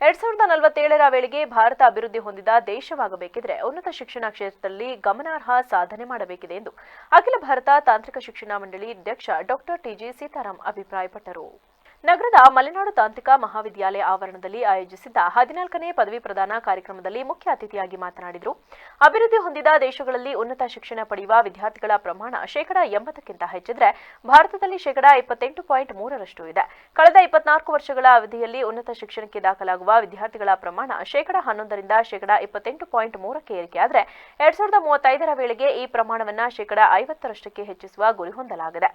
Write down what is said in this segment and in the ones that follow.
ಎರಡ್ ಸಾವಿರದ ನಲವತ್ತೇಳರ ವೇಳೆಗೆ ಭಾರತ ಅಭಿವೃದ್ಧಿ ಹೊಂದಿದ ದೇಶವಾಗಬೇಕಿದ್ರೆ ಉನ್ನತ ಶಿಕ್ಷಣ ಕ್ಷೇತ್ರದಲ್ಲಿ ಗಮನಾರ್ಹ ಸಾಧನೆ ಮಾಡಬೇಕಿದೆ ಎಂದು ಅಖಿಲ ಭಾರತ ತಾಂತ್ರಿಕ ಶಿಕ್ಷಣ ಮಂಡಳಿ ಅಧ್ಯಕ್ಷ ಡಾಕ್ಟರ್ ಟಿಜಿ ಸೀತಾರಾಮ್ ಅಭಿಪ್ರಾಯಪಟ್ಟರು. ನಗರದ ಮಲೆನಾಡು ತಾಂತ್ರಿಕ ಮಹಾವಿದ್ಯಾಲಯ ಆವರಣದಲ್ಲಿ ಆಯೋಜಿಸಿದ್ದ ಹದಿನಾಲ್ಕನೇ ಪದವಿ ಪ್ರದಾನ ಕಾರ್ಯಕ್ರಮದಲ್ಲಿ ಮುಖ್ಯ ಅತಿಥಿಯಾಗಿ ಮಾತನಾಡಿದರು. ಅಭಿವೃದ್ಧಿ ಹೊಂದಿದ ದೇಶಗಳಲ್ಲಿ ಉನ್ನತ ಶಿಕ್ಷಣ ಪಡೆಯುವ ವಿದ್ಯಾರ್ಥಿಗಳ ಪ್ರಮಾಣ ಶೇಕಡಾ ಎಂಬತ್ತಕ್ಕಿಂತ ಹೆಚ್ಚಿದ್ರೆ ಭಾರತದಲ್ಲಿ ಶೇಕಡಾ ಇಪ್ಪತ್ತೆಂಟು ಪಾಯಿಂಟ್ ಮೂರರಷ್ಟು ಇದೆ. ಕಳೆದ ಇಪ್ಪತ್ನಾಲ್ಕು ವರ್ಷಗಳ ಅವಧಿಯಲ್ಲಿ ಉನ್ನತ ಶಿಕ್ಷಣಕ್ಕೆ ದಾಖಲಾಗುವ ವಿದ್ಯಾರ್ಥಿಗಳ ಪ್ರಮಾಣ ಶೇಕಡಾ ಹನ್ನೊಂದರಿಂದ ಶೇಕಡಾ ಇಪ್ಪತ್ತೆಂಟು ಪಾಯಿಂಟ್ ಮೂರಕ್ಕೆ ಏರಿಕೆಯಾದರೆ ಎರಡ್ ಸಾವಿರದ ಮೂವತ್ತೈದರ ವೇಳೆಗೆ ಈ ಪ್ರಮಾಣವನ್ನು ಶೇಕಡಾ ಐವತ್ತರಷ್ಟಕ್ಕೆ ಹೆಚ್ಚಿಸುವ ಗುರಿ ಹೊಂದಲಾಗಿದೆ.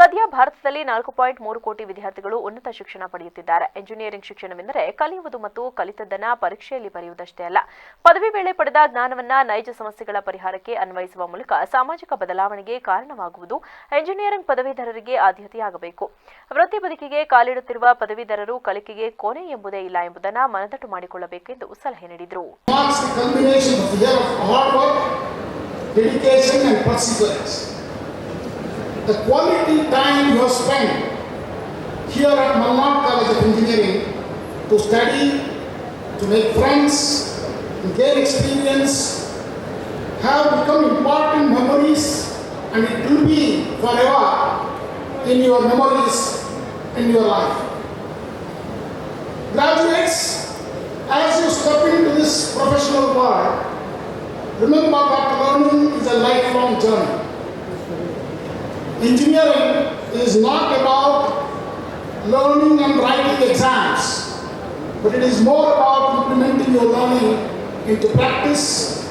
ಸದ್ಯ ಭಾರತದಲ್ಲಿ ನಾಲ್ಕು ಪಾಯಿಂಟ್ ಮೂರು ಕೋಟಿ ವಿದ್ಯಾರ್ಥಿಗಳು ಉನ್ನತ ಶಿಕ್ಷಣ ಪಡೆಯುತ್ತಿದ್ದಾರೆ. ಎಂಜಿನಿಯರಿಂಗ್ ಶಿಕ್ಷಣವೆಂದರೆ ಕಲಿಯುವುದು ಮತ್ತು ಕಲಿತದ್ದನ್ನ ಪರೀಕ್ಷೆಯಲ್ಲಿ ಬರೆಯುವುದಷ್ಟೇ ಅಲ್ಲ. ಪದವಿ ವೇಳೆ ಪಡೆದ ಜ್ಞಾನವನ್ನ ನೈಜ ಸಮಸ್ಯೆಗಳ ಪರಿಹಾರಕ್ಕೆ ಅನ್ವಯಿಸುವ ಮೂಲಕ ಸಾಮಾಜಿಕ ಬದಲಾವಣೆಗೆ ಕಾರಣವಾಗುವುದು ಎಂಜಿನಿಯರಿಂಗ್ ಪದವೀಧರರಿಗೆ ಆದ್ಯತೆಯಾಗಬೇಕು. ವೃತ್ತಿ ಬದುಕಿಗೆ ಕಾಲಿಡುತ್ತಿರುವ ಪದವೀಧರರು ಕಲಿಕೆಗೆ ಕೊನೆ ಎಂಬುದೇ ಇಲ್ಲ ಎಂಬುದನ್ನು ಮನದಟ್ಟು ಮಾಡಿಕೊಳ್ಳಬೇಕೆಂದು ಸಲಹೆ ನೀಡಿದರು. The quality time you spent here at Malnad College of Engineering to study, to make friends, to gain experience have become important memories and it will be forever in your memories in your life. Graduates, as you step into this professional world, remember that learning is a lifelong journey. Engineering is not about learning and writing exams, but it is more about implementing your learning into practice,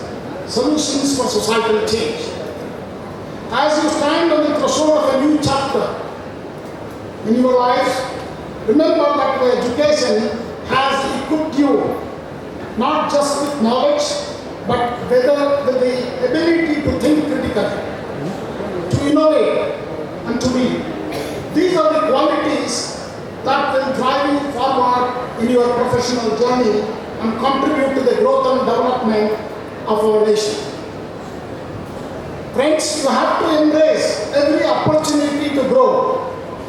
solutions for societal change. As you stand on the threshold of a new chapter in your life, remember that your education has equipped you not just with knowledge, but whether with the ability to think critically, to innovate, and to lead. In your professional journey and contribute to the growth and development of our nation. Friends, you have to embrace every opportunity to grow,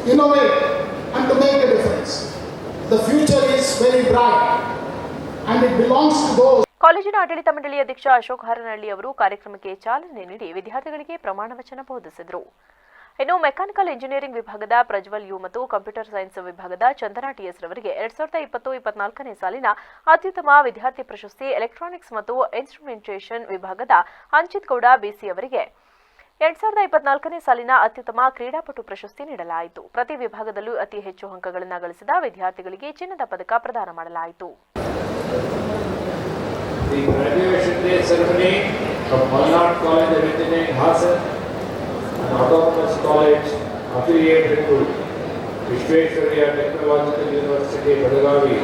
innovate, and to make a difference. The future is very bright, and it belongs to those. ಕಾಲೇಜಿನ ಆಡಳಿತ ಮಂಡಳಿ ಅಧ್ಯಕ್ಷ ಅಶೋಕ್ ಹಾರನಹಳ್ಳಿ ಅವರು ಕಾರ್ಯಕ್ರಮಕ್ಕೆ ಚಾಲನೆ ನೀಡಿ ವಿದ್ಯಾರ್ಥಿಗಳಿಗೆ ಪ್ರಮಾಣ ವಚನ ಬೋಧಿಸಿದರು ಇನ್ನು ಮೆಕ್ಯಾನಿಕಲ್ ಇಂಜಿನಿಯರಿಂಗ್ ವಿಭಾಗದ ಪ್ರಜ್ವಲ್ ಯು ಮತ್ತು ಕಂಪ್ಯೂಟರ್ ಸೈನ್ಸ್ ವಿಭಾಗದ ಚಂದನಾ ಟಿಎಸ್ ರವರಿಗೆ ಎರಡ್ ಸಾವಿರದ ಇಪ್ಪತ್ತು, ಇಪ್ಪತ್ನಾಲ್ಕನೇ ಸಾಲಿನ ಅತ್ಯುತ್ತಮ ವಿದ್ಯಾರ್ಥಿ ಪ್ರಶಸ್ತಿ ಎಲೆಕ್ಟ್ರಾನಿಕ್ಸ್ ಮತ್ತು ಇನ್ಸ್ಟ್ರುಮೆಂಟೇಷನ್ ವಿಭಾಗದ ಅಂಚಿತ್ ಗೌಡ ಬಿಸಿ ಅವರಿಗೆ. ಎರಡ್ ಸಾವಿರದ ಇಪ್ಪತ್ನಾಲ್ಕನೇ ಸಾಲಿನ ಅತ್ಯುತ್ತಮ ಕ್ರೀಡಾಪಟು ಪ್ರಶಸ್ತಿ ನೀಡಲಾಯಿತು. ಪ್ರತಿ ವಿಭಾಗದಲ್ಲೂ ಅತಿ ಹೆಚ್ಚು ಅಂಕಗಳನ್ನು ಗಳಿಸಿದ ವಿದ್ಯಾರ್ಥಿಗಳಿಗೆ ಚಿನ್ನದ ಪದಕ ಪ್ರದಾನ ಮಾಡಲಾಯಿತು. Autonomous college affiliated to Vishwesvaraya Technological University, Belagavi,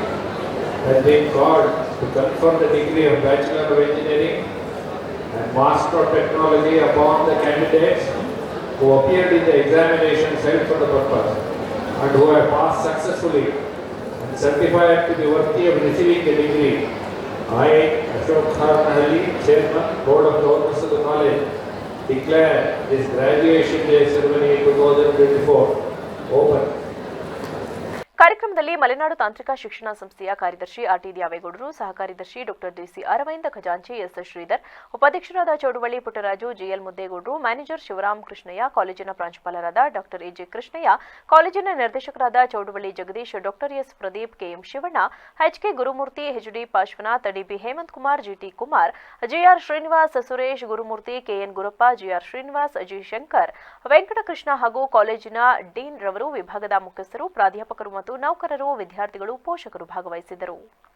has been called to confer the degree of Bachelor of Engineering and Master of Technology upon the candidates who appeared in the examinations held for the purpose and who have passed successfully and certified to be worthy of receiving the degree. I, Ashok Haranahalli, Chairman, Board of Governors of the college, declare this graduation day ceremony 2024 open. ಕಾರ್ಯಕ್ರಮದಲ್ಲಿ ಮಲೆನಾಡು ತಾಂತ್ರಿಕ ಶಿಕ್ಷಣ ಸಂಸ್ಥೆಯ ಕಾರ್ಯದರ್ಶಿ RT ದ್ಯಾವೇಗೌಡರು ಸಹ ಕಾರ್ಯದರ್ಶಿ doctor DC Aravinda ಖಜಾಂಚಿ, S Sridhar, ಉಪಾಧ್ಯಕ್ಷರಾದ Chowdavalli Puttaraju GL ಮುದ್ದೇಗೌಡರು, ಮ್ಯಾನೇಜರ್ ಶಿವರಾಮ್ ಕೃಷ್ಣಯ್ಯ, ಕಾಲೇಜಿನ ಪ್ರಾಂಶುಪಾಲರಾದ ಡಾಕ್ಟರ್ ಎಜೆ ಕೃಷ್ಣಯ್ಯ, ಕಾಲೇಜಿನ ನಿರ್ದೇಶಕರಾದ Chowduvalli Jagadish, doctor S Pradeep K M Shivanna H K Gurumurthy H D Parshwanath D B Hemanth Kumar G T Kumar G R Srinivas, Suresh Gurumurthy K N Gurappa G R Srinivas A J Shankar, Venkatakrishna ಹಾಗೂ ಕಾಲೇಜಿನ dean ರವರು, ವಿಭಾಗದ ಮುಖ್ಯಸ್ಥರು, ಪ್ರಾಧ್ಯಾಪಕರು ಮತ್ತು ನೌಕರರು ವಿದ್ಯಾರ್ಥಿಗಳು ಪೋಷಕರು ಭಾಗವಹಿಸಿದ್ದರು.